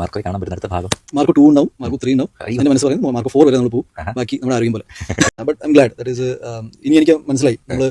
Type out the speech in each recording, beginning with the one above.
മാർക്കോയെ കാണാൻ പറ്റുന്ന അടുത്ത ഭാഗം. മാർക്ക് ടു ഉണ്ടാവും. മാർക്ക് ത്രീ ഉണ്ടാവും. എന്റെ മനസ്സ് പറയുന്നത് മാർക്ക് ഫോർ വരെ നമ്മൾ പോകും ബാക്കി നമ്മൾ അറിയും പോലെ. But I'm glad that is ഇനി എനിക്ക് മനസ്സിലായി. നമ്മൾ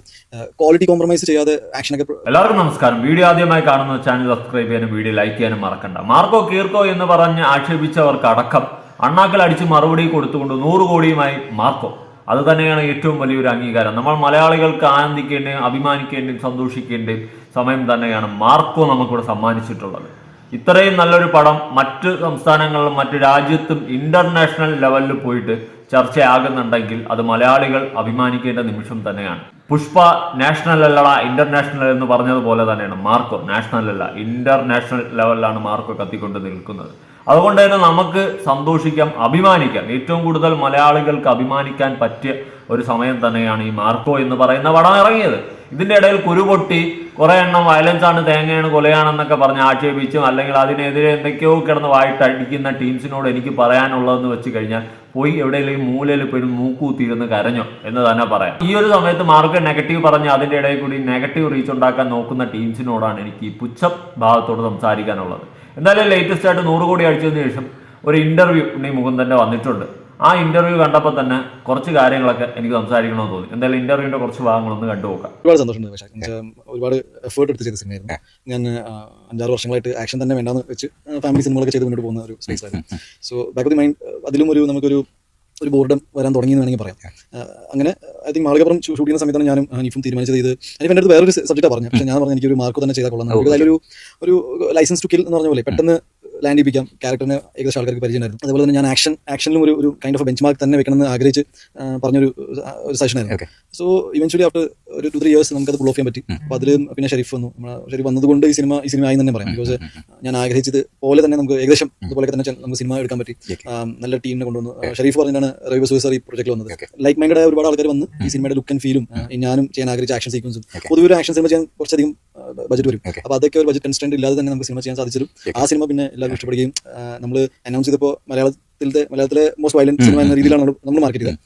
ക്വാളിറ്റി കോംപ്രമൈസ് ചെയ്യാതെ ആക്ഷൻ ഒക്കെ എല്ലാവർക്കും നമസ്കാരം. വീഡിയോ ആദ്യമായി കാണുന്ന ചാനൽ സബ്സ്ക്രൈബ് ചെയ്യാനും വീഡിയോ ലൈക്ക് ചെയ്യാനും മറക്കണ്ട. മാർക്കോ കീർക്കോ എന്ന് പറഞ്ഞ് ആക്ഷേപിച്ചവർക്ക് അടക്കം അണ്ണാക്കൽ അടിച്ച് മറുപടി കൊടുത്തുകൊണ്ട് നൂറ് കോടിയുമായി മാർക്കോ. അത് തന്നെയാണ് ഏറ്റവും വലിയൊരു അംഗീകാരം. നമ്മൾ മലയാളികൾക്ക് ആനന്ദിക്കേണ്ടതും അഭിമാനിക്കേണ്ടതും സന്തോഷിക്കേണ്ടതും സമയം തന്നെയാണ് മാർക്കോ നമുക്കിവിടെ സമ്മാനിച്ചിട്ടുള്ളത്. ഇത്രയും നല്ലൊരു പടം മറ്റ് സംസ്ഥാനങ്ങളിലും മറ്റു രാജ്യത്തും ഇന്റർനാഷണൽ ലെവലിൽ പോയിട്ട് ചർച്ചയാകുന്നുണ്ടെങ്കിൽ അത് മലയാളികൾ അഭിമാനിക്കേണ്ട നിമിഷം തന്നെയാണ്. പുഷ്പ നാഷണൽ അല്ലട ഇന്റർനാഷണൽ എന്ന് പറഞ്ഞതുപോലെ തന്നെയാണ്. മാർക്കോ നാഷണൽ അല്ല ഇന്റർനാഷണൽ ലെവലിലാണ് മാർക്കോ കത്തിക്കൊണ്ട് നിൽക്കുന്നത്. അതുകൊണ്ട് തന്നെ നമുക്ക് സന്തോഷിക്കാം അഭിമാനിക്കാം. ഏറ്റവും കൂടുതൽ മലയാളികൾക്ക് അഭിമാനിക്കാൻ പറ്റിയ ഒരു സമയം തന്നെയാണ് ഈ മാർക്കോ എന്ന് പറയുന്ന പടം ഇറങ്ങിയത്. ഇതിന്റെ ഇടയിൽ കുരുപൊട്ടി കുറെ എണ്ണം വയലൻസാണ് തേങ്ങയാണ് കൊലയാണെന്നൊക്കെ പറഞ്ഞ് ആക്ഷേപിച്ചും അല്ലെങ്കിൽ അതിനെതിരെ എന്തൊക്കെയോ കിടന്ന് വായിട്ട് അടിക്കുന്ന ടീംസിനോട് എനിക്ക് പറയാനുള്ളതെന്ന് വെച്ച് കഴിഞ്ഞാൽ പോയി എവിടെയെങ്കിലും മൂലയിൽ പോയി മൂക്കൂത്തിയിരുന്ന് കരഞ്ഞോ എന്ന് തന്നെ പറയാം. ഈ ഒരു സമയത്ത് മാർക്ക് നെഗറ്റീവ് പറഞ്ഞ് അതിന്റെ ഇടയിൽ കൂടി നെഗറ്റീവ് റീച്ച് ഉണ്ടാക്കാൻ നോക്കുന്ന ടീംസിനോടാണ് എനിക്ക് ഈ പുച്ഛ ഭാഗത്തോട് സംസാരിക്കാനുള്ളത്. എന്തായാലും ലേറ്റസ്റ്റ് ആയിട്ട് നൂറ് കോടി അടിച്ചതിന് ശേഷം ഒരു ഇന്റർവ്യൂ ഉണ്ണി തന്നെ വന്നിട്ടുണ്ട്. ആ ഇന്റർവ്യൂ കണ്ടപ്പോൾ തന്നെ കുറച്ച് കാര്യങ്ങളൊക്കെ എനിക്ക് സംസാരിക്കണമെന്ന് തോന്നി. എന്തായാലും ഇന്റർവ്യൂവിന്റെ കുറച്ച് ഭാഗങ്ങളൊന്ന് കണ്ടുപോക്കാം ഒരുപാട് സന്തോഷമുണ്ട് പക്ഷേ ഒരുപാട് എഫേർട്ട് എടുത്ത് ചെയ്ത സിനിമയായിരുന്നു. ഞാൻ അഞ്ചാറ് വർഷങ്ങളായിട്ട് ആക്ഷൻ തന്നെ വേണ്ടെന്ന് വെച്ച് ഫാമിലി സിനിമകളൊക്കെ ചെയ്ത് മുന്നോട്ട് പോകുന്ന ഒരു സ്പേസ് ആയിരുന്നു. So back of the mind അതിലും ഒരു നമുക്കൊരു ഒരു ബോർഡം വരാൻ തുടങ്ങി എന്ന് വേണമെങ്കിൽ പറയാം. അങ്ങനെ ഐ തിങ്ക് മാളികപ്പുറം ഷൂട്ട് ചെയ്യുന്ന സമയത്താണ് ഞാനും ഹനീഫും തീരുമാനിച്ചത് ഇത്. ഹനീഫ് എന്റെ അടുത്ത് വേറൊരു സബ്ജക്റ്റാണ് പറഞ്ഞു പക്ഷേ ഞാൻ പറഞ്ഞു എനിക്ക് ഒരു മാർക്ക് തന്നെ ചെയ്താൽ കൊള്ളാം. അതിലൊരു ഒരു ലൈസൻസ് ടു കിൽ എന്ന് പറഞ്ഞ പോലെ പെട്ടെന്ന് ലാൻഡ് ചെയ്യിപ്പിക്കാം ക്യാരക്ടറിനെ ഏകദേശം ആൾക്കാർക്ക് പരിചയമായിരുന്നു അതുപോലെ തന്നെ ഞാൻ ആക്ഷൻ ആക്ഷനിലും ഒരു ഒരു കൈൻഡ് ഓഫ് ബെഞ്ച് മാർക്ക് തന്നെ വെക്കണമെന്ന് ആഗ്രഹിച്ച് പറഞ്ഞൊരു ഒരു സെഷൻ ആയിരുന്നു. സോ ഇവൻച്വലി ആഫ്റ്റർ ഒരു ടു ത്രീ ഇയേഴ്സ് നമുക്കത് പുൾ ഓഫ് ചെയ്യാൻ പറ്റി. അപ്പോൾ അതിൽ പിന്നെ ഷെരീഫ് വന്നു. നമ്മൾ ഷെരീഫ് വന്നതുകൊണ്ട് ഈ സിനിമ ഈ സിനിമ ആയി തന്നെ പറയാം. ബിക്കോസ് ഞാൻ ആഗ്രഹിച്ചത് പോലെ തന്നെ നമുക്ക് ഏകദേശം ഇതുപോലെ തന്നെ നമുക്ക് സിനിമ എടുക്കാൻ പറ്റി. നല്ല ടീമിനെ കൊണ്ടുവന്നു. ഷെരീഫ് പറഞ്ഞാണ് റവി സൂസർ ഈ പ്രൊജക്ട് വന്നത്. ലൈക്ക് മൈൻഡ് ആയ ഒരുപാട് ആൾക്കാർ വന്ന് ഈ സിനിമയുടെ ലുക്ക് ആൻഡ് ഫീലും ഞാനും ചെയ്യാൻ ആഗ്രഹിച്ച ആക്ഷൻ സീക്വൻസും. പൊതുവെ ഒരു ആക്ഷൻ സിനിമ ചെയ്യാൻ കുറച്ചധികം ബജറ്റ് വരും. അപ്പോൾ അതൊക്കെ ഒരു ബജറ്റ് കൺസ്റ്റന്റ് ഇല്ലാതെ തന്നെ നമുക്ക് സിനിമ ചെയ്യാൻ സാധിച്ചതും. ആ സിനിമ പിന്നെ എല്ലാവർക്കും ഇഷ്ടപ്പെടുകയും നമ്മൾ അനൗൺസ് ചെയ്തപ്പോൾ മലയാളത്തിലത്തെ മലയാളത്തിലെ മോസ്റ്റ് വയലന്റ് സിനിമ എന്ന രീതിയിലാണ് നമ്മൾ മാർക്കറ്റ് ചെയ്തത്.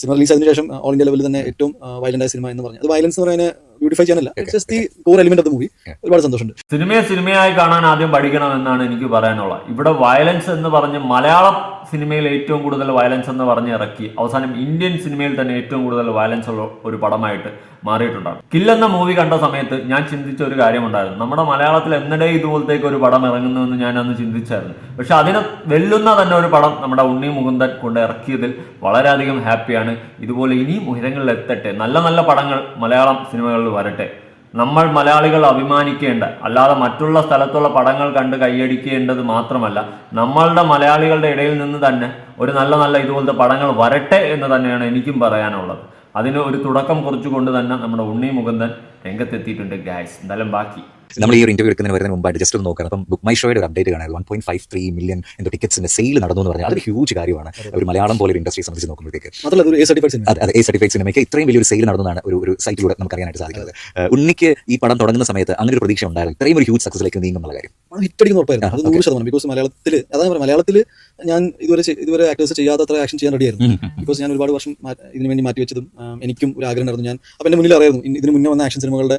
സിനിമ റിലീസ് ശേഷം ഓൾ ഇന്ത്യ ലെവലിൽ തന്നെ ഏറ്റവും വയലന്റ് ആയ സിനിമ എന്ന് പറഞ്ഞു. അത് വയലൻസ് എന്ന് പറയുന്നത് beautify ചെയ്യാനല്ല just the core element of the movie ഒരുപാട് സന്തോഷമുണ്ട്. സിനിമയെ സിനിമയായി കാണാൻ ആദ്യം പഠിക്കണം എന്നാണ് എനിക്ക് പറയാനുള്ളത്. ഇവിടെ വയലൻസ് എന്ന് പറഞ്ഞ് മലയാളം സിനിമയിൽ ഏറ്റവും കൂടുതൽ വയലൻസ് എന്ന് പറഞ്ഞ് ഇറക്കി. അവസാനം ഇന്ത്യൻ സിനിമയിൽ തന്നെ ഏറ്റവും കൂടുതൽ വയലൻസ് ഉള്ള ഒരു പടമായിട്ട് മാറിയിട്ടുണ്ടാണ് കില്ലെന്ന മൂവി കണ്ട സമയത്ത് ഞാൻ ചിന്തിച്ച ഒരു കാര്യമുണ്ടായിരുന്നു. നമ്മുടെ മലയാളത്തിൽ എന്നിടെ ഇതുപോലത്തേക്ക് ഒരു പടം ഇറങ്ങുന്നുവെന്ന് ഞാൻ അന്ന് ചിന്തിച്ചായിരുന്നു. പക്ഷെ അതിനെ വെല്ലുന്ന തന്നെ ഒരു പടം നമ്മുടെ ഉണ്ണി മുകുന്ദൻ കൊണ്ട് ഇറക്കിയതിൽ വളരെയധികം ഹാപ്പിയാണ് ഇതുപോലെ ഇനിയും ഉയരങ്ങളിൽ എത്തട്ടെ. നല്ല നല്ല പടങ്ങൾ മലയാളം വരട്ടെ. നമ്മൾ മലയാളികൾ അഭിമാനിക്കേണ്ട അല്ലാതെ മറ്റുള്ള സ്ഥലത്തുള്ള പടങ്ങൾ കണ്ട് കൈയടിക്കേണ്ടത് മാത്രമല്ല നമ്മളുടെ മലയാളികളുടെ ഇടയിൽ നിന്ന് തന്നെ ഒരു നല്ല നല്ല ഇതുപോലത്തെ പടങ്ങൾ വരട്ടെ എന്ന് തന്നെയാണ് എനിക്കും പറയാനുള്ളത്. അതിന് ഒരു തുടക്കം കുറിച്ചുകൊണ്ട് തന്നെ നമ്മുടെ ഉണ്ണി മുകുന്ദൻ രംഗത്തെത്തിയിട്ടുണ്ട് ഗായ്സ് എന്തായാലും ബാക്കി. നമ്മൾ ഈ ഒരു ഇന്റർവ്യൂ എടുക്കുന്നതിന് വരുന്നതിന് മുമ്പായിട്ട് ജസ്റ്റ് ഒന്ന് നോക്കണം. അപ്പം ബുക്ക് മൈ ഷോയുടെ ഒരു അപ്ഡേറ്റ് കാണാൻ one point five three million എന്തോ ടിക്കറ്റ്സിന്റെ സെയിൽ നടന്നു എന്ന് പറഞ്ഞാൽ അതൊരു ഹ്യൂജ് കാര്യമാണ്. ഒരു മലയാളം പോലെ ഒരു ഇൻഡസ്ട്രി സംബന്ധിച്ച് നോക്കുമ്പോഴത്തേക്ക്. അത് അത് എ സർട്ടിഫൈഡ് സിനിമയ്ക്ക് ഇത്രയും വലിയൊരു സെയിൽ നടന്നതാണ് ഒരു ഒരു സൈറ്റിലൂടെ നമുക്ക് അറിയാനായിട്ട് സാധിക്കുന്നത് ഉണ്ണിക്ക് ഈ പടം തുടങ്ങുന്ന സമയത്ത് അങ്ങനെ ഒരു പ്രതീക്ഷ ഉണ്ടായിരുന്നു. ഇത്രയും ഒരു ഹ്യൂജ് സക്സസിലേക്ക് നീങ്ങുന്നുള്ള കാര്യം. അത് ഹിറ്റടിക്കുന്ന ഉറപ്പായിരുന്നു. അത് നൂറ് ശതമാനം. ബിക്കോസ് മലയാളത്തിൽ അതാണ് മലയാളത്തിൽ ഞാൻ ഇതുവരെ ഇതുവരെ ആക്ടേഴ്സ് ചെയ്യാത്തത്ര ആക്ഷൻ ചെയ്യാൻ റെഡിയായിരുന്നു ബിക്കോസ് ഞാൻ ഒരുപാട് വർഷം ഇതിനു വേണ്ടി മാറ്റി വെച്ചതും എനിക്കും ഒരു ആഗ്രഹം ഉണ്ടായിരുന്നു. ഞാൻ അപ്പം എന്റെ മുന്നിൽ അറിയായിരുന്നു ഇതിന് മുന്നേ വന്ന ആക്ഷൻ സിനിമകളുടെ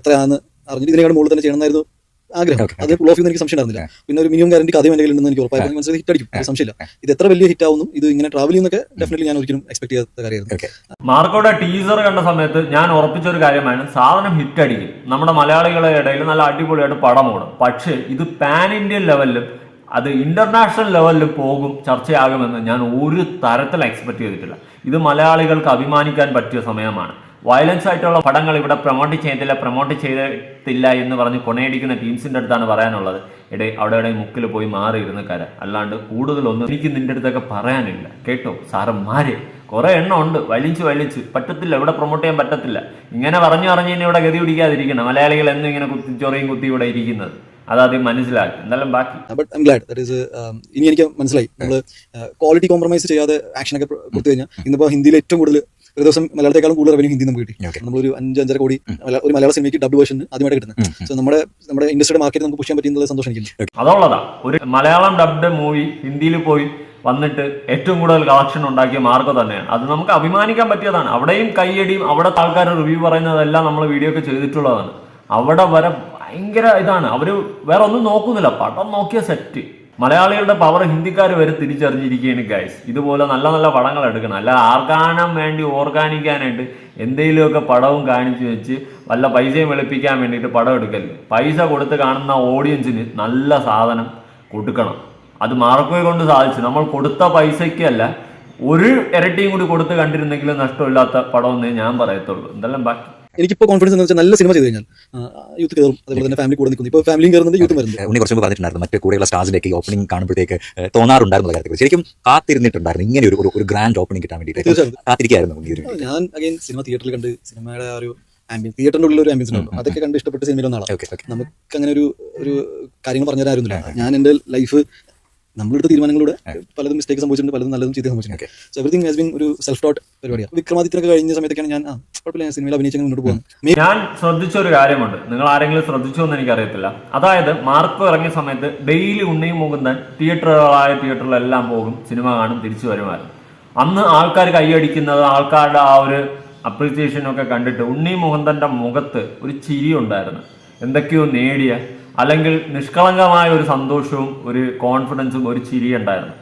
എത്രയാണ് അറിഞ്ഞിട്ട് ഇതിനേക്കാൾ മുകളിൽ തന്നെ ചെയ്യണമെന്നായിരുന്നു ആഗ്രഹം. അത് ഫുൾ ഓഫ് ചെയ്യുന്ന എനിക്ക് സംശയം ഉണ്ടായിരുന്നില്ല. പിന്നെ ഒരു മിനിമം ഗ്യാരണ്ടി കഥയും എന്റെ ഉണ്ടെന്ന് എനിക്ക് ഉറപ്പായിരുന്നു മനസ്സിലായി ഹിറ്റ് അടിക്കും. ഒരു സംശയമില്ല. ഇത് എത്ര വലിയ ഹിറ്റ് ആവുന്നു ഇത് ഇങ്ങനെ ട്രാവൽ ചെയ്യുന്നൊക്കെ ഡെഫിനറ്റ്ലി ഞാൻ ഒരിക്കലും എക്സ്പെക്ട് ചെയ്യാത്ത കാര്യമായിരുന്നു. മാർക്കോടെ ടീസർ കണ്ട സമയത്ത് ഞാൻ ഉറപ്പിച്ച ഒരു കാര്യമാണ് സാധനം ഹിറ്റ് അടിക്കും. നമ്മുടെ മലയാളികളുടെ ഇടയിൽ നല്ല അടിപൊളിയായിട്ട് പടം ഓടും. പക്ഷേ ഇത് പാൻ ഇന്ത്യൻ ലെവലിലും അത് ഇന്റർനാഷണൽ ലെവലിൽ പോകും ചർച്ചയാകുമെന്ന് ഞാൻ ഒരു തരത്തിൽ എക്സ്പെക്ട് ചെയ്തിട്ടില്ല. ഇത് മലയാളികൾക്ക് അഭിമാനിക്കാൻ പറ്റിയ സമയമാണ്. വയലൻസ് ആയിട്ടുള്ള പടങ്ങൾ ഇവിടെ പ്രൊമോട്ട് ചെയ്തില്ല പ്രൊമോട്ട് ചെയ്തിട്ടില്ല എന്ന് പറഞ്ഞ് കൊണയടിക്കുന്ന ടീംസിന്റെ അടുത്താണ് പറയാനുള്ളത്. ഇടേ അവിടെ ഇവിടെ മുക്കിൽ പോയി മാറിയിരുന്ന കര. അല്ലാണ്ട് കൂടുതലൊന്നും എനിക്ക് നിന്റെ അടുത്തൊക്കെ പറയാനില്ല. കേട്ടോ സാറന്മാരെ കുറെ എണ്ണം ഉണ്ട്. വലിച്ച് വലിച്ച്. പറ്റത്തില്ല ഇവിടെ പ്രൊമോട്ട് ചെയ്യാൻ പറ്റത്തില്ല. ഇങ്ങനെ പറഞ്ഞു പറഞ്ഞു ഇനി ഇവിടെ ഗതി പിടിക്കാതിരിക്കണം. മലയാളികൾ എന്നും ഇങ്ങനെ കുത്തി ചൊറിയും കുത്തി ഇവിടെ ഇരിക്കുന്നത്. അതാദ്യം മനസ്സിലാക്കി. എന്നാലും ബാക്കി. ദറ്റ് ഈസ് ഇനി എനിക്ക് മനസ്സിലായി. നമ്മൾ ക്വാളിറ്റി കോംപ്രമൈസ് ചെയ്യാതെ ആക്ഷൻ ഒക്കെ കൊടുത്തു കഴിഞ്ഞാൽ ഇന്നിപ്പോ ഹിന്ദിയിൽ ഏറ്റവും കൂടുതൽ ഒരു ദിവസം മലയാളത്തെക്കാളും കൂടുതൽ റവന്യൂ ഹിന്ദി നമുക്ക് കിട്ടി. നമ്മൾ നമ്മളൊരു അഞ്ച് അഞ്ചര കോടി ഒരു മലയാള സിനിമയ്ക്ക് ഡബ് വേർഷൻ ആദ്യമായിട്ട് കിട്ടുന്നത്. സോ നമ്മുടെ നമ്മുടെ ഇൻഡസ്ട്രിയുടെ മാർക്കറ്റ് നമുക്ക് പുഷ് ചെയ്യാൻ സന്തോഷം എനിക്ക് അതുള്ളതാ. ഒരു മലയാളം ഡബ്ഡ് മൂവി ഹിന്ദിയിൽ പോയി വന്നിട്ട് ഏറ്റവും കൂടുതൽ കളക്ഷൻ ഉണ്ടാക്കിയ മാർഗം തന്നെയാണ്. അത് നമുക്ക് അഭിമാനിക്കാൻ പറ്റിയതാണ്. അവിടെയും കൈയടിയും അവിടെ ആൾക്കാർ റിവ്യൂ പറയുന്നതെല്ലാം നമ്മൾ വീഡിയോ ഒക്കെ ചെയ്തിട്ടുള്ളതാണ്. അവിടെ വരെ ഭയങ്കര ഇതാണ്. അവർ വേറെ ഒന്നും നോക്കുന്നില്ല. പടം നോക്കിയ സെറ്റ് മലയാളികളുടെ പവർ ഹിന്ദിക്കാർ വരെ തിരിച്ചറിഞ്ഞിരിക്കുകയാണ് ഗൈസ് ഇതുപോലെ നല്ല നല്ല പടങ്ങൾ എടുക്കണം. അല്ല ആർക്കാനം വേണ്ടി ഓർഗാനിക്കാനായിട്ട് എന്തെങ്കിലുമൊക്കെ പടവും കാണിച്ചു വെച്ച് വല്ല പൈസയും വെളുപ്പിക്കാൻ വേണ്ടിയിട്ട് പടം എടുക്കൽ. പൈസ കൊടുത്ത് കാണുന്ന ഓഡിയൻസിന് നല്ല സാധനം കൊടുക്കണം. അത് മാർക്കോയെ കൊണ്ട് സാധിച്ചു. നമ്മൾ കൊടുത്ത പൈസയ്ക്കല്ല ഒരു ഇരട്ടിയും കൂടി കൊടുത്ത് കണ്ടിരുന്നെങ്കിലും നഷ്ടമില്ലാത്ത പടമെന്നേ ഞാൻ പറയത്തുള്ളൂ. എന്തെല്ലാം ബാക്കി? എനിക്കിപ്പോൾ കോൺഫിഡൻസ് എന്ന് വെച്ചാൽ നല്ല സിനിമ ചെയ്ത് കഴിഞ്ഞാൽ യൂത്ത് കയറും അതുപോലെ തന്നെ ഫാമിലി കൂടെ നിൽക്കുന്നു. ഇപ്പോൾ ഫാമിലിയും കയറുന്നുണ്ട് യൂത്തും വരുന്നുണ്ട് ഉണ്ണി കുറച്ച് പറഞ്ഞിട്ടുണ്ടായിരുന്നു മറ്റു കൂടെയുള്ള സ്റ്റാർസിലേക്ക് ഒക്കെ ഓപ്പണിംഗ് കാണുമ്പോഴത്തേക്ക് തോന്നാറുണ്ടായിരുന്നു കാര്യത്തിൽ ശരിക്കും കാത്തിരുന്നിട്ടുണ്ടായിരുന്നു ഇങ്ങനെ ഒരു ഒരു- ഗ്രാൻഡ് ഓപ്പണിംഗ് കിട്ടാൻ വേണ്ടിയിട്ട്. തീർച്ചയായും. കാത്തിരിക്കായിരുന്നു ഞാൻ അഗൈൻ സിനിമ തിയേറ്ററിൽ കണ്ട് സിനിമയുടെ ആ ഒരു ആംബിയൻസ് തിയേറ്ററിന്റെ ഉള്ളിൽ ഒരു ആംബിയൻസ് ഉണ്ടാവും അതൊക്കെ കണ്ട് ഇഷ്ടപ്പെട്ട സിനിമയിൽ ഒന്നാളാണ് ഓക്കെ ഓക്കെ നമുക്ക് അങ്ങനെ ഒരു ഒരു കാര്യങ്ങൾ പറഞ്ഞു തരാറുന്നില്ല ഞാൻ എന്റെ ലൈഫ് നമ്മളെടുത്ത തീരുമാനങ്ങളുടെ പലതും മിസ്റ്റേക്ക് സംഭവിച്ചിട്ടുണ്ട് പലതും നല്ലതും ചെയ്ത് സംഭവിച്ചിട്ടുണ്ട്. സോ എവറിങ് ഹാസ് ബിൻ ഒരു സെൽഫ് ടോട്ട് പരിപാടിയാണ് വിക്രമാദിത്യനൊക്കെ കഴിഞ്ഞ സമയത്തൊക്കെയാണ് ഞാൻ ആ കുഴപ്പമില്ല ഞാൻ സിനിമയിൽ അഭിനയിച്ചു മുന്നോട്ട് പോകുന്നത് ഞാൻ ശ്രദ്ധിച്ച ഒരു കാര്യമുണ്ട്. നിങ്ങൾ ആരെങ്കിലും ശ്രദ്ധിച്ചോ എന്ന് എനിക്കറിയത്തില്ല. അതായത് മാർക്കോ ഇറങ്ങിയ സമയത്ത് ഡെയിലി ഉണ്ണിയും മുകുന്ദൻ തിയേറ്ററുകളായ തിയേറ്ററിലെല്ലാം പോകും സിനിമ കാണും തിരിച്ചു വരുമായിരുന്നു. അന്ന് ആൾക്കാർ കൈയടിക്കുന്നത് ആൾക്കാരുടെ ആ ഒരു അപ്രീസിയേഷനൊക്കെ കണ്ടിട്ട് ഉണ്ണി മുകുന്ദന്റെ മുഖത്ത് ഒരു ചിരി ഉണ്ടായിരുന്നു. എന്തൊക്കെയോ നേടിയ അല്ലെങ്കിൽ നിഷ്കളങ്കമായ ഒരു സന്തോഷവും ഒരു കോൺഫിഡൻസും ഒരു ചിരി ഉണ്ടായിരുന്നു.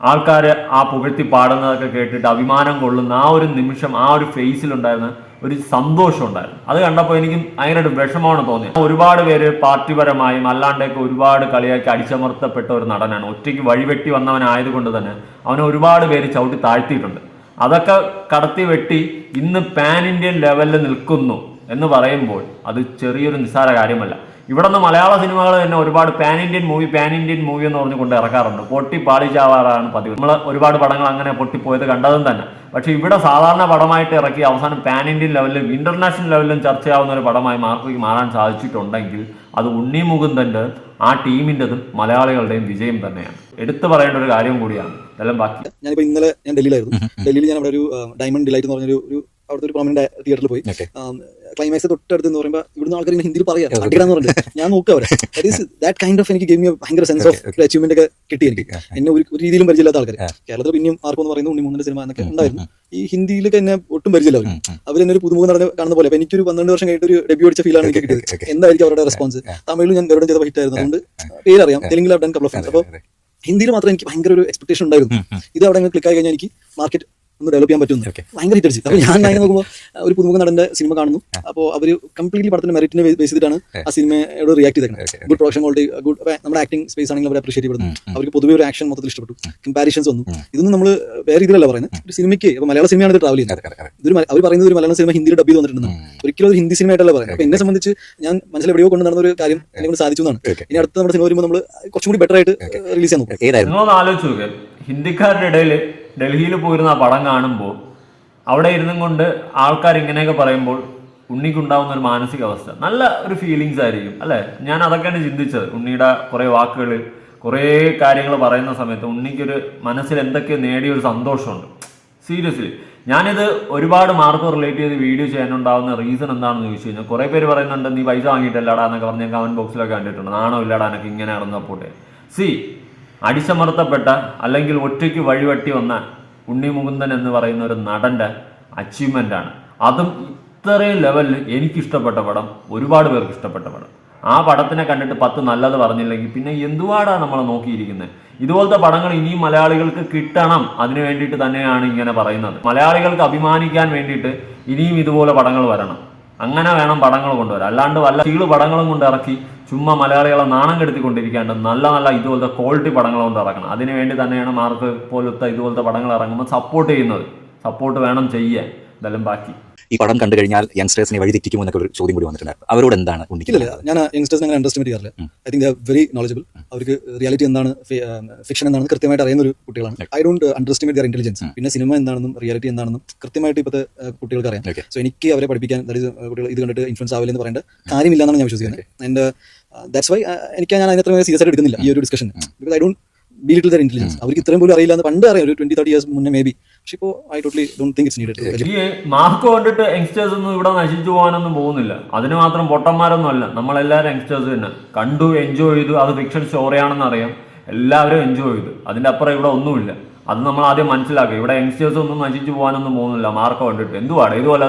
ആൾക്കാർ ആ പുകഴ്ത്തി പാടുന്നതൊക്കെ കേട്ടിട്ട് അഭിമാനം കൊള്ളുന്ന ആ ഒരു നിമിഷം ആ ഒരു ഫേസിലുണ്ടായിരുന്ന ഒരു സന്തോഷം ഉണ്ടായിരുന്നു. അത് കണ്ടപ്പോൾ എനിക്ക് ഭയങ്കരമായിട്ട് വിഷമമാണ് തോന്നിയത്. ഒരുപാട് പേര് പാർട്ടിപരമായും അല്ലാണ്ടൊക്കെ ഒരുപാട് കളിയാക്കി അടിച്ചമർത്തപ്പെട്ട ഒരു നടനാണ്. ഒറ്റയ്ക്ക് വഴിവെട്ടി വന്നവനായതുകൊണ്ട് തന്നെ അവനെ ഒരുപാട് പേര് ചവിട്ടി താഴ്ത്തിയിട്ടുണ്ട്. അതൊക്കെ കടത്തി വെട്ടി ഇന്ന് പാൻ ഇന്ത്യൻ ലെവലിൽ നിൽക്കുന്നു എന്ന് പറയുമ്പോൾ അത് ചെറിയൊരു നിസ്സാര കാര്യമല്ല. ഇവിടെ നിന്ന് മലയാള സിനിമകൾ തന്നെ ഒരുപാട് pan Indian movie pan Indian movie എന്ന് പറഞ്ഞുകൊണ്ട് ഇറക്കാറുണ്ട്. പൊട്ടി പാളിച്ചാവാറാണ് പതിവ്. നമ്മൾ ഒരുപാട് പടങ്ങൾ അങ്ങനെ പൊട്ടിപ്പോയത് കണ്ടതും തന്നെ. പക്ഷേ ഇവിടെ സാധാരണ പടമായിട്ട് ഇറക്കി അവസാനം പാൻ ഇന്ത്യൻ ലെവലിലും ഇന്റർനാഷണൽ ലെവലിലും ചർച്ചയാവുന്ന ഒരു പടമായി മാർക്കോയ്ക്ക് മാറാൻ സാധിച്ചിട്ടുണ്ടെങ്കിൽ അത് ഉണ്ണി മുകുന്ദന്റെ ആ ടീമിന്റെതും മലയാളികളുടെയും വിജയം തന്നെയാണ്. എടുത്തു പറയേണ്ട ഒരു കാര്യം കൂടിയാണ്. ഇതെല്ലാം ബാക്കി. ഞാനിപ്പോൾ ഇന്നലെ ഞാൻ ഡൽഹിയിലായിരുന്നു. ഡൽഹിയിൽ ഞാൻ അവിടെ ഒരു ഡയമണ്ട് ഡിലൈറ്റ് എന്ന് പറഞ്ഞൊരു ഒരു അവിടുത്തെ ഒരു പ്രോമിനന്റ് തിയേറ്ററിൽ പോയി. ക്ലൈമാക്സ് തൊട്ടടുത്ത് എന്ന് പറയുമ്പോൾ ഇവിടുന്ന് ആൾക്കാർ ഇങ്ങനെ ഹിന്ദിയിൽ പറയാം അടിക്കടാന്ന് പറഞ്ഞിട്ട്. ഞാൻ നോക്കുക അവരെ ദാറ്റ് കൈൻഡ് ഓഫ് എനിക്ക് ഗെയിം ഭയങ്കര സെൻസ് ഓഫ് അച്ചീവ്മെന്റ് ഒക്കെ കിട്ടി എനിക്ക്. എന്നെ ഒരു രീതിയിലും പരിചയമില്ലാത്ത ആൾക്കാർ കേരളത്തിൽ പിന്നെയും ആർക്കും എന്ന് പറയുന്ന ഉണ്ണി മൂന്നിന്റെ സിനിമ എന്നൊക്കെ ഉണ്ടായിരുന്നു. ഈ ഹിന്ദിയിലൊക്കെ എന്നെ ഒട്ടും പരിചയമില്ല അവർ അവർ എന്നെ ഒരു പുതുമുഖം നടന്ന് കാണുന്ന പോലെ. എനിക്ക് ഒരു പന്ത്രണ്ട് വർഷം കഴിഞ്ഞിട്ട് ഒരു ഡെബ്യൂ അടിച്ച ഫീലാണ് എനിക്ക് കിട്ടിയത്. എന്തായിരിക്കും അവരുടെ റെസ്പോൺസ് തമിഴിൽ ഞാൻ ഗവൺമെന്റ് ചെയ്ത ഹിറ്റ് ആയിരുന്നു. അതുകൊണ്ട് പേരറിയാം. തെലുങ്കിൽ അവിടെ കപ്പിൾ ഓഫ് അപ്പോൾ ഹിന്ദിയിൽ മാത്രം എനിക്ക് ഭയങ്കര ഒരു എക്സ്പെക്ടേഷൻ ഉണ്ടായിരുന്നു. ഇത് അവിടെ ക്ലിക്ക് ആയി കഴിഞ്ഞാൽ എനിക്ക് മാർക്കറ്റ് ഒന്ന് ഡെവലപ്പ് ചെയ്യാൻ പറ്റുന്നു. ഭയങ്കര ഹിറ്റ് അടിച്ചു അപ്പോൾ ഞാൻ അങ്ങനെ നോക്കുമ്പോൾ ഒരു പുതുമുഖ നടന്റെ സിനിമ കാണുന്നു. അപ്പോൾ അവർ കംപ്ലീറ്റ്ലി പടത്തിന്റെ മെറിറ്റിനെ ബേസ് ചെയ്തിട്ടാണ് ആ സിനിമയോട് റിയാക്ട് ചെയ്തത് ചെയ്തേക്കുന്നത്. ഗുഡ് പ്രൊഡക്ഷൻ ക്വാളിറ്റി ഗുഡ് നമ്മുടെ ആക്ടിംഗ് സ്പേസ് ആണെങ്കിൽ അവർ അപ്രീഷിയേറ്റ് ചെയ്യുന്നു അവർക്ക് പൊതുവെ ഒരു ആക്ഷൻ മൊത്തത്തിൽ ഇഷ്ടപ്പെട്ടു. കമ്പാരിഷൻസ് വന്നു. ഇതൊന്നും നമ്മൾ വേറെ രീതിയിലല്ല പറയുന്നത്. ഒരു സിനിമയ്ക്ക് ഇപ്പോൾ മലയാള സിനിമയാണ് ഇത് ട്രാവൽ ചെയ്യുന്നത്. ഇതൊരു അവർ പറയുന്നത് ഒരു മലയാള സിനിമ ഹിന്ദിയിൽ ഡബ് ചെയ്ത് വന്നിട്ടുണ്ടെന്ന് ഒരിക്കലും ഒരു ഹിന്ദി സിനിമ ആയിട്ടല്ല പറയുന്നത്. അപ്പൊ എന്നെ സംബന്ധിച്ച് ഞാൻ മനസ്സിൽ എവിടെയോ കൊണ്ട് നടന്ന ഒരു കാര്യം എന്നെ കൊണ്ട് സാധിച്ചു എന്നാണ്. ഇനി അടുത്ത നമ്മുടെ സിനിമ വരുമ്പോൾ നമ്മൾ കുറച്ചും കൂടി ബെറ്റർ ആയിട്ട് റിലീസ് ചെയ്യാൻ നോക്കും. ഹിന്ദിക്കാരുടെ ഇടയിൽ ഡൽഹിയിൽ പോയിരുന്ന ആ പടം കാണുമ്പോൾ അവിടെ ഇരുന്നും കൊണ്ട് ആൾക്കാർ ഇങ്ങനെയൊക്കെ പറയുമ്പോൾ ഉണ്ണിക്കുണ്ടാവുന്ന ഒരു മാനസികാവസ്ഥ. നല്ല ഒരു ഫീലിങ്സ് ആയിരിക്കും അല്ലേ? ഞാൻ അതൊക്കെയാണ് ചിന്തിച്ചത്. ഉണ്ണിയുടെ കുറേ വാക്കുകൾ കുറേ കാര്യങ്ങൾ പറയുന്ന സമയത്ത് ഉണ്ണിക്കൊരു മനസ്സിൽ എന്തൊക്കെ നേടിയ ഒരു സന്തോഷമുണ്ട്. സീരിയസ്ലി ഞാനിത് ഒരുപാട് മാർക്ക് റിലേറ്റ് ചെയ്ത് വീഡിയോ ചെയ്യാനുണ്ടാവുന്ന റീസൺ എന്താണെന്ന് ചോദിച്ചു കഴിഞ്ഞാൽ കുറേ പേര് പറയുന്നുണ്ട് നീ പൈസ വാങ്ങിയിട്ടല്ലാടാ എന്നൊക്കെ പറഞ്ഞ് കമന്റ് ബോക്സിലൊക്കെ കണ്ടിട്ടുണ്ട്. നാണോ ഇല്ലാടാ എനിക്ക് ഇങ്ങനെ നടന്ന് സപ്പോർട്ട് സി അടിച്ചമർത്തപ്പെട്ട അല്ലെങ്കിൽ ഒറ്റയ്ക്ക് വഴിവട്ടി വന്ന ഉണ്ണി മുകുന്ദൻ എന്ന് പറയുന്ന ഒരു നടന്റെ അച്ചീവ്മെന്റാണ് അതും ഇത്രയും ലെവലിൽ എനിക്കിഷ്ടപ്പെട്ട പടം ഒരുപാട് പേർക്ക് ഇഷ്ടപ്പെട്ട പടം. ആ പടത്തിനെ കണ്ടിട്ട് പത്ത് നല്ലത് പറഞ്ഞില്ലെങ്കിൽ പിന്നെ എന്തുവാടാ നമ്മൾ നോക്കിയിരിക്കുന്നത് ഇതുപോലത്തെ പടങ്ങൾ ഇനിയും മലയാളികൾക്ക് കിട്ടണം. അതിനു വേണ്ടിയിട്ട് തന്നെയാണ് ഇങ്ങനെ പറയുന്നത്. മലയാളികൾക്ക് അഭിമാനിക്കാൻ വേണ്ടിയിട്ട് ഇനിയും ഇതുപോലെ പടങ്ങൾ വരണം. അങ്ങനെ വേണം പടങ്ങൾ കൊണ്ടുവരാൻ. അല്ലാണ്ട് വല്ല ചീൾ പടങ്ങളും കൊണ്ട് ഇറക്കി ചുമ്മാ മലയാളികളെ നാണം കെടുത്തിക്കൊണ്ടിരിക്കാണ്ട് നല്ല നല്ല ഇതുപോലത്തെ ക്വാളിറ്റി പടങ്ങൾ കൊണ്ട് ഇറക്കണം. അതിനുവേണ്ടി തന്നെയാണ് മാർക്ക് പോലത്തെ ഇതുപോലത്തെ പടങ്ങൾ ഇറങ്ങുമ്പോൾ സപ്പോർട്ട് ചെയ്യുന്നത്. സപ്പോർട്ട് വേണം ചെയ്യാൻ. ഇതെല്ലാം ബാക്കി. ഈ പടം കണ്ടു കഴിഞ്ഞാൽ യങ്സ്റ്റേഴ്സിനെ വഴി തെറ്റിക്കും എന്നൊക്കെ ഒരു ചോദ്യം കൂടി വന്നിട്ടുണ്ട്. അവരോട് എന്താണ് ഉണ്ടിക്കില്ല ഞാൻ യങ്സ്റ്റേഴ്സ് അങ്ങനെ അണ്ടർസ്റ്റിമേറ്റ് ചെയ്യാറില്ല. ഐ തിങ്ക് വെരി നോളജബിൾ അവർക്ക് റിയാലിറ്റി എന്താണ് ഫിക്ഷൻ എന്താണ് കൃത്യമായിട്ട് അറിയുന്ന ഒരു കുട്ടികളാണ്. I don't underestimate their intelligence പിന്നെ സിനിമ എന്താണെന്നും റിയാലിറ്റി എന്താണെന്നും കൃത്യമായിട്ട് ഇപ്പോഴത്തെ കുട്ടികൾക്ക് അറിയാം. സോ എനിക്ക് അവരെ പഠിപ്പിക്കാൻ that is, കുട്ടികൾ ഇത് കണ്ടിട്ട് ഇൻഫ്ലുവൻസ് ആവില്ലെന്ന് പറയേണ്ട കാര്യമില്ല എന്നാണ് ഞാൻ വിശ്വസിക്കുന്നത്. ആൻഡ് ദാറ്റ്സ് വൈ എനിക്ക് ഞാൻ അതിനത്ര സീരിയസ് ആയിട്ട് എടുക്കുന്നില്ല ഈ ഒരു discussion because I don't belittle their intelligence അവർക്ക് ഇത്രയും പോലും അറിയില്ല എന്ന് പണ്ട് അറിയാം. ഒരു ട്വന്റി തേർട്ടി ഇയേഴ്സ് മുന്നേ മേ ബി പക്ഷേ ഇപ്പോൾ I totally don't think it's needed ഈ മാർക്ക് കണ്ടിട്ട് യങ്സ്റ്റേഴ്സ് ഒന്നും ഇവിടെ നശിച്ചു പോകാനൊന്നും പോകുന്നില്ല. അതിന് മാത്രം പൊട്ടന്മാരൊന്നും അല്ല നമ്മളെല്ലാവരും യങ്സ്റ്റേഴ്സ് തന്നെ. കണ്ടു എൻജോയ് ചെയ്തു. അത് ഫിക്ഷൻ സ്റ്റോറിയാണെന്ന് അറിയാം. എല്ലാവരും എൻജോയ് ചെയ്തു. അതിന്റെ അപ്പുറം ഇവിടെ ഒന്നുമില്ല. അത് നമ്മൾ ആദ്യം മനസ്സിലാക്കുക. ഇവിടെ യങ്സ്റ്റേഴ്സ് ഒന്നും നശിച്ചു പോകാനൊന്നും പോകുന്നില്ല. മാർക്ക് കണ്ടിട്ട്. എന്തുവാണ്? ഇതുപോലെ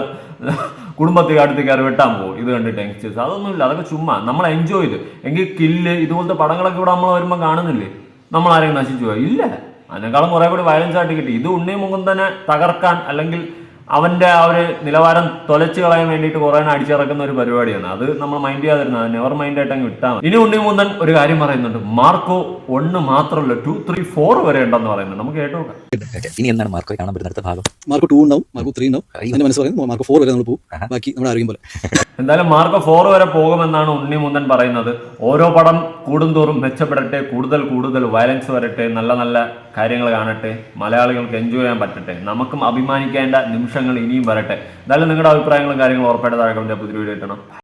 കുടുംബത്തിൽ അടുത്ത് കയറി വെട്ടാൻ പോകും. ഇത് കണ്ടിട്ട് യങ്സ്റ്റേഴ്സ് അതൊന്നുമില്ല. അതൊക്കെ ചുമ്മാ. നമ്മൾ എൻജോയ് ചെയ്ത്. എങ്കിൽ കില്ല് ഇതുപോലത്തെ പടങ്ങളൊക്കെ ഇവിടെ നമ്മൾ വരുമ്പോൾ കാണുന്നില്ലേ? നമ്മൾ ആരെങ്കിലും നശിച്ചു പോയോ. ഇല്ല. അതിനേക്കാളും കുറെ കൂടി വയലൻസ് ആയിട്ട് കിട്ടി. ഇത് ഉണ്ണി മുകുന്ദനെ തകർക്കാൻ അല്ലെങ്കിൽ അവന്റെ ആ ഒരു നിലവാരം തൊലച്ചു കളയാൻ വേണ്ടിയിട്ട് കുറേ അടിച്ചിറക്കുന്ന ഒരു പരിപാടിയാണ്. അത് നമ്മൾ മൈൻഡ് ചെയ്യാതിരുന്നത് നെവർ മൈൻഡ് ആയിട്ട് അങ്ങ് വിട്ടാൽ. ഇനി ഉണ്ണി മൂന്നൻ ഒരു കാര്യം പറയുന്നുണ്ട്. മാർക്കോ ഒന്ന് മാത്രമല്ല ടു ത്രീ ഫോർ വരെ ഉണ്ടെന്ന് പറയുന്നുണ്ട്. നമുക്ക് കേട്ടോ ഇനി എന്താണ് മാർക്കോ കാണാൻ പറ്റുന്ന അടുത്ത ഭാഗം? മാർക്കോ ടു ഉണ്ടാവും. മാർക്കോ ത്രീ ഉണ്ടാവും. എന്റെ മനസ്സ് പറയുന്നത് മാർക്ക് ഫോർ വരെ നമ്മൾ പോകും. ബാക്കി നമ്മൾ ആരോഗ്യം പോലെ. എന്തായാലും മാർക്കോ ഫോർ വരെ പോകുമെന്നാണ് ഉണ്ണി മൂന്നൻ പറയുന്നത്. ഓരോ പടം കൂടുന്തോറും മെച്ചപ്പെടട്ടെ കൂടുതൽ കൂടുതൽ വയലൻസ് വരട്ടെ നല്ല നല്ല കാര്യങ്ങൾ കാണട്ടെ മലയാളികൾക്ക് എൻജോയ് ചെയ്യാൻ പറ്റട്ടെ. നമുക്കും അഭിമാനിക്കേണ്ട നിമിഷങ്ങൾ ഇനിയും വരട്ടെ. എന്തായാലും നിങ്ങളുടെ അഭിപ്രായങ്ങളും കാര്യങ്ങളും ഉറപ്പായിട്ട് താഴെ കമന്റ് പുതിയ വീഡിയോ കിട്ടണം